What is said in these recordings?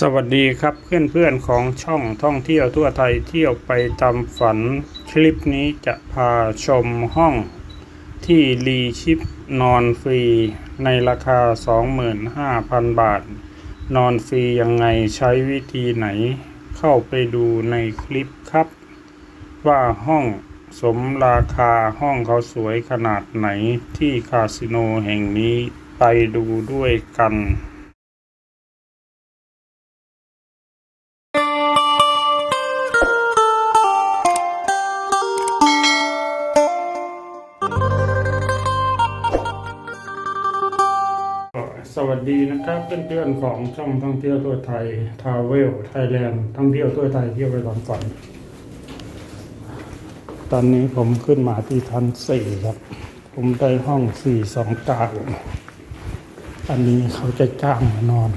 สวัสดีครับเพื่อนๆของช่องท่องเที่ยวทั่วไทยเที่ยวไปตามฝัน คลิปนี้จะพาชมห้องที่รีชิปนอนฟรี ในราคา 25,000 บาท นอนฟรียังไงใช้วิธีไหน เข้าไปดูในคลิปครับ ว่าห้องสมราคาห้องเขาสวยขนาดไหนที่คาสิโนแห่งนี้ไปดูด้วยกัน สวัสดีนะครับเพื่อนๆของช่องท่องเที่ยวทั่วไทยทาวเวลไทยแลนด์ท่องเที่ยวทั่วไทยเที่ยวไปตามฝันตอนนี้ผมขึ้นมาที่ทันสี่ครับ ผมได้ห้องสี่สองเก้าอันนี้เขาจะจ้างมานอน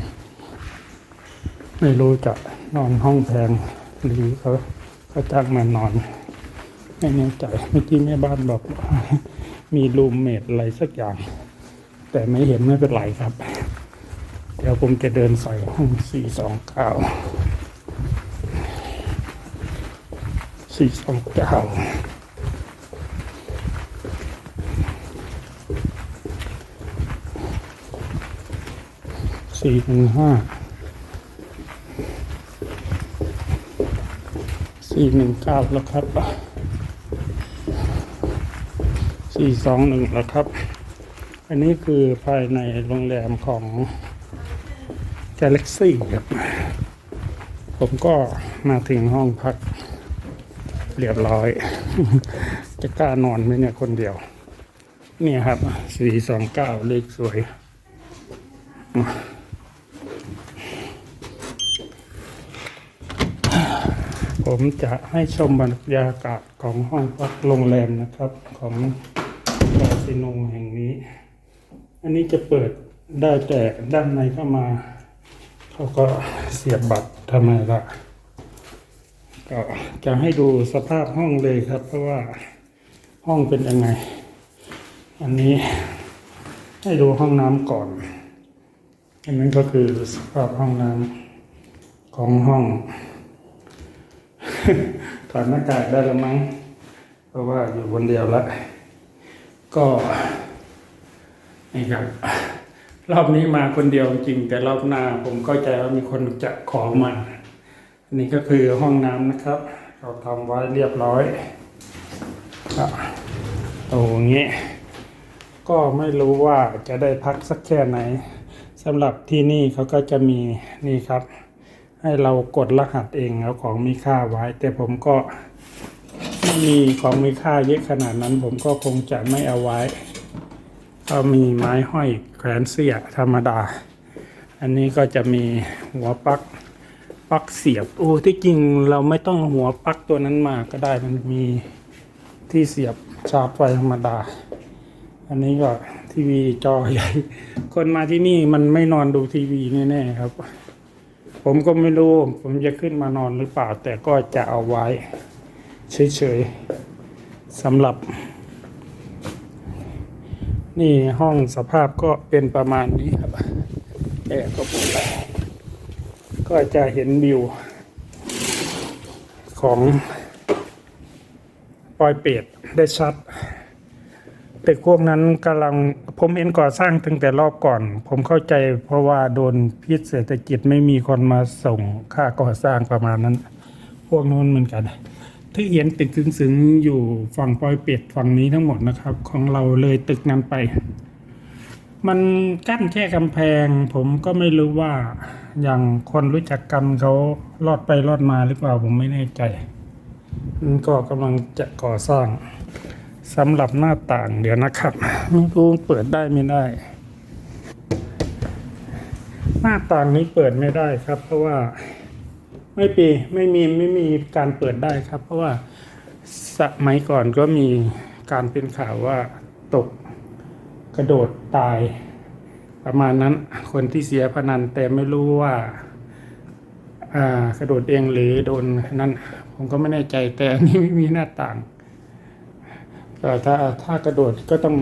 ไม่รู้จะนอนห้องแพงหรือเขาเขาจ้างมานอนไม่แน่ใจเมื่อกี้แม่บ้านบอกมีรูมเมทอะไรสักอย่าง แต่ไม่เห็นไม่เป็นไรครับ เดี๋ยวผมจะเดินใส่ห้องสี่สองเก้าสี่สองเก้าสี่หนึ่งห้าสี่หนึ่งเก้าแล้วครับสี่สองหนึ่งแล้วครับ อันนี้คือภายในโรงแรมของ Galaxy ครับ ผมก็มาถึงห้องพักเรียบร้อย จะกล้านอนไหมเนี่ยคนเดียว เนี่ยครับ 429 เลขสวย ผมจะให้ชมบรรยากาศของห้องพักโรงแรมนะครับ ของคาสิโนแห่ง อันนี้จะเปิดได้แต่ด้านในเข้ามา เขาก็เสียบบัตรทำไมล่ะ ก็จะให้ดูสภาพห้องเลยครับ เพราะว่าห้องเป็นยังไง อันนี้ให้ดูห้องน้ำก่อน อันนั้นก็คือสภาพห้องน้ำของห้องถอดหน้ากากได้แล้วมั้ง เพราะว่าอยู่คนเดียวล้วก็ นี่ครับ รอบนี้มาคนเดียวจริง แต่รอบหน้าผมเข้าใจว่ามีคนจะขอมาอันนี้ก็คือห้องน้ำนะครับ เราทำไว้เรียบร้อยครับโอ้เงี้ยก็ไม่รู้ว่าจะได้พักสักแค่ไหนสำหรับที่นี่เขาก็จะมีนี่ครับ ให้เรากดรหัสเองเอาของมีค่าไว้ แต่ผมก็ไม่มีของมีค่าเยอะขนาดนั้น ผมก็คงจะไม่เอาไว้ ก็มีไม้ห้อยแขวนเสียธรรมดา อันนี้ก็จะมีหัวปลั๊กปลั๊กเสียบโอ้ที่จริงเราไม่ต้องหัวปลั๊กตัวนั้นมาก็ได้มันมีที่เสียบชาร์จไฟธรรมดา อันนี้ก็ทีวีจอใหญ่ คนมาที่นี่มันไม่นอนดูทีวีแน่ๆครับ ผมก็ไม่รู้ ผมจะขึ้นมานอนหรือเปล่า แต่ก็จะเอาไว้เฉยๆสำหรับ นี่ห้องสภาพก็เป็นประมาณนี้ครับแอร์ก็ปิดไปก็จะเห็นวิว ของปอยเป็ดได้ชัดตึกพวกนั้นกำลังผมเห็นก่อสร้างตั้งแต่รอบก่อน ผมเข้าใจเพราะว่าโดนพิษเศรษฐกิจไม่มีคนมาส่งค่าก่อสร้างประมาณนั้น พวกนู้นเหมือนกัน ที่เห็นตึกซึ้งๆ อยู่ฝั่งปอยเป็ดฝั่งนี้ทั้งหมดนะครับ ของเราเลยตึกนั้นไป มันกั้นแค่กำแพง ผมก็ไม่รู้ว่าอย่างคนรู้จักกันเขาลอดไปลอดมาหรือเปล่าผมไม่แน่ใจมันก็กำลังจะก่อสร้างสำหรับหน้าต่างเดี๋ยวนะครับไม่รู้เปิดได้ไม่ได้ หน้าต่างนี้เปิดไม่ได้ครับ เพราะว่า ไม่ปีไม่มีไม่มีการเปิดได้ครับ เพราะว่าสมัยก่อนก็มีการเป็นข่าวว่าตกกระโดดตาย ประมาณนั้นคนที่เสียพนันแต่ไม่รู้ว่าอ่ากระโดดเองหรือโดนนั่นผมก็ไม่แน่ใจแต่นนี้ไม่มีหน้าต่างก็ถ้าถ้ากระโดดก็ต้อง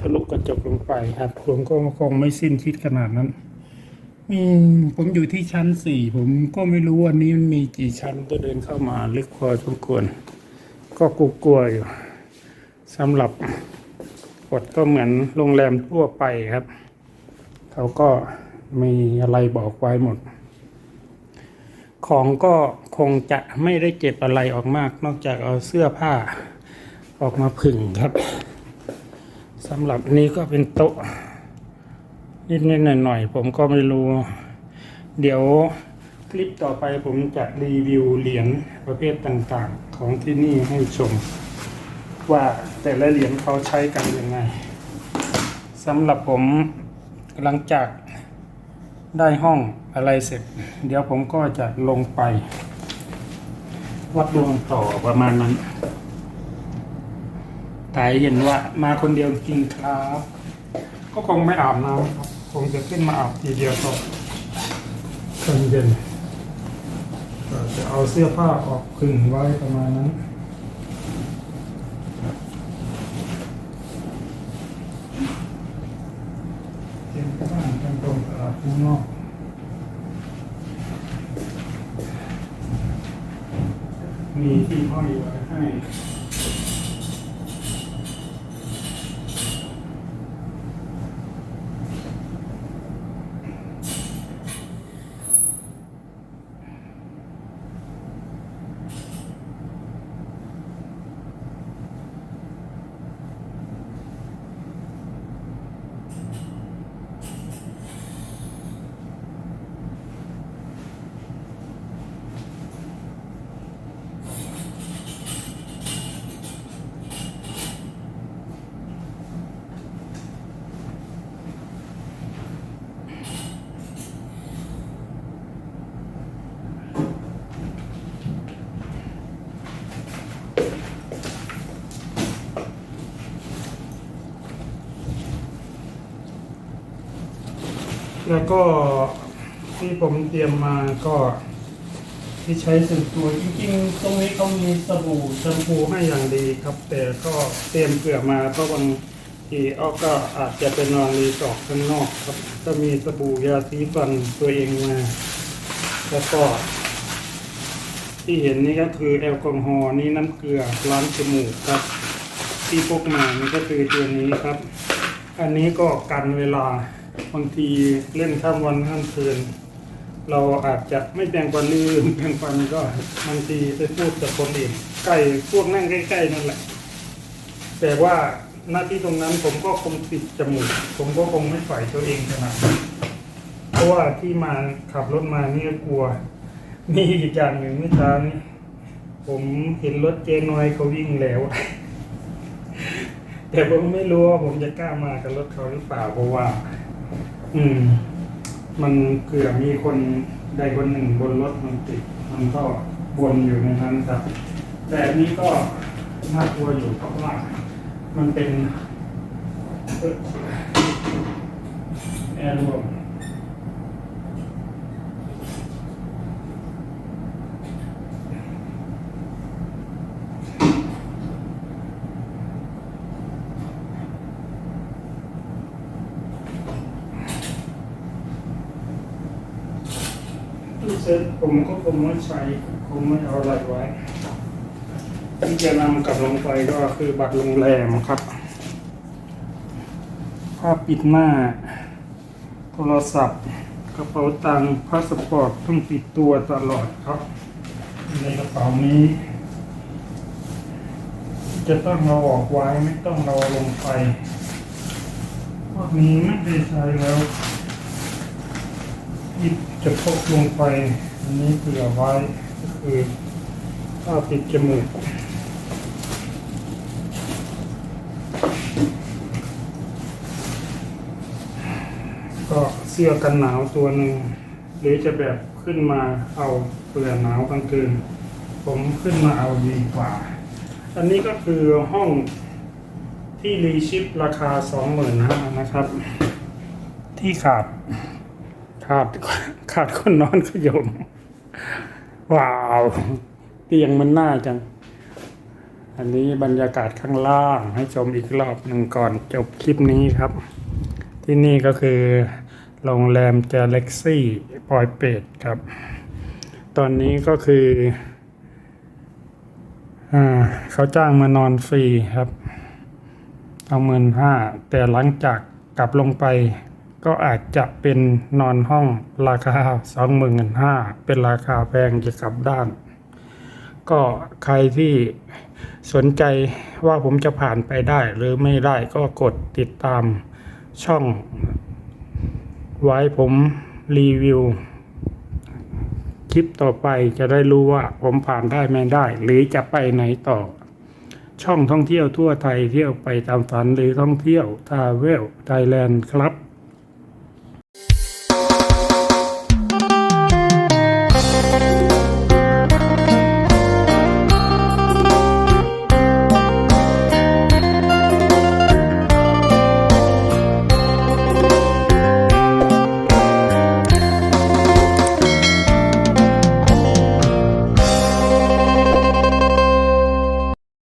ทะลุกระจกลงไปครับผมก็คงไม่สิ้นคิดขนาดนั้น มีผมอยู่ที่ชั้นสี่ผมก็ไม่รู้ว่านี้มันมีกี่ชั้นก็เดินเข้ามาลึกพอสมควร ก็กลัวๆอยู่สำหรับกฎก็เหมือนโรงแรมทั่วไปครับ เขาก็มีอะไรบอกไว้หมด ของก็คงจะไม่ได้เก็บอะไรออกมาก นอกจากเอาเสื้อผ้าออกมาผึ่งครับสำหรับนี้ก็เป็นโต๊ะ นิดๆหน่อยๆผมก็ไม่รู้ เดี๋ยวคลิปต่อไปผมจะรีวิวเหรียญประเภทต่างๆ ของที่นี่ให้ชม ว่าแต่ละเหรียญเขาใช้กันยังไงสำหรับผมหลังจากได้ห้องอะไรเสร็จ เดี๋ยวผมก็จะลงไป วัดดวงต่อประมาณนั้นแต่เห็นว่ามาคนเดียวจริงครับ ก็คงไม่อาบน้ำครับ คงจะขึ้นมาอาบทีเดียวตอนตอนเย็นก็จะเอาเสื้อผ้าออกขึงไว้ประมาณนั้นเตรียมบ้านกันตรงตลาดข้างนอกมีที่ห้อยไว้ให้ แล้วก็ที่ผมเตรียมมาก็ที่ใช้ส่วนตัวจริงๆ ตรงนี้เขามีสบู่แชมพูให้อย่างดีครับ แต่ก็เตรียมเผื่อมาเพราะบางทีอ้อก็อาจจะเป็นนอนรีสอร์ทข้างนอกครับก็มีสบู่ยาสีฟันตัวเองมา แล้วก็ ที่เห็นนี่ก็คือแอลกอฮอล์นี่น้ำเกลือล้างจมูกครับ ที่พกมานี่ก็คือตัวนี้ครับ อันนี้ก็กันเวลา บางทีเล่นข้ามวันข้ามคืน เราอาจจะไม่แปลงฟันลืมแปลงฟันก็บางทีไปพูดกับคนอื่นใกล้พวกนั่งใกล้ๆนั่นแหละ แต่ว่าหน้าที่ตรงนั้นผมก็คงปิดจมูก ผมก็คงไม่ฝ่ายตัวเองขนาดเพราะว่าที่มาขับรถมานี่ก็กลัว มีอีกอย่างหนึ่งเมื่อเช้านี้ผมเห็นรถเจน้อยเขาวิ่งแล้ว แต่ผมไม่รู้ว่าผมจะกล้ามากับรถเขาหรือเปล่าเพราะว่า อืม มันเกือมีคนใดคนหนึ่งบนรถมันติด มันก็วนอยู่ในนั้นครับแต่นี้ก็น่ากลัวอยู่เพราะว่ามันเป็นเอ่อแอร์รวม ซ็ตผมก็คงไม่ใช้คงไม่เอาอะไรไว้ ที่จะนำกลับลงไปก็คือบัตรโรงแรมครับผ้าปิดหน้า โทรศัพท์ กระเป๋าตังค์พาสปอร์ตต้องติดตัวตลอดครับ ในกระเป๋านี้ จะต้องเราออกไว้ไม่ต้องเราลงไปพวกนี้ไม่ได้ใช้แล้ว ยิบจะพกลงไป อันนี้เผื่อไว้ก็คือผ้าปิดจมูกก็เสื้อกันหนาวตัวหนึ่งหรือจะแบบขึ้นมาเอาเปลือหนาวกลางคืน ผมขึ้นมาเอาดีกว่า อันนี้ก็คือห้องที่รีชิปราคาสองหมื่นห้านะครับ ที่ขาดาดขาดคนนอนขยม ว้าวเตียงมันน่าจัง อันนี้บรรยากาศข้างล่างให้ชมอีกรอบหนึ่งก่อนจบคลิปนี้ครับ ที่นี่ก็คือโรงแรมเจเล็กซี่ปอยเป็ดครับ ตอนนี้ก็คืออเขาจ้างมานอนฟรีครับ เอาเงินห้าแต่หลังจากกลับลงไป ก็อาจจะเป็นนอนห้องราคาสองหมื่นห้าเป็นราคาแพงจะกลับด้าน ก็ใครที่สนใจว่าผมจะผ่านไปได้หรือไม่ได้ก็กดติดตามช่อง ไว้ผมรีวิว คลิปต่อไปจะได้รู้ว่าผมผ่านได้ไม่ได้ หรือจะไปไหนต่อ ช่องท่องเที่ยวทั่วไทยเที่ยวไปตามฝันหรือท่องเที่ยวทาเวลไทยแลนด์ครับ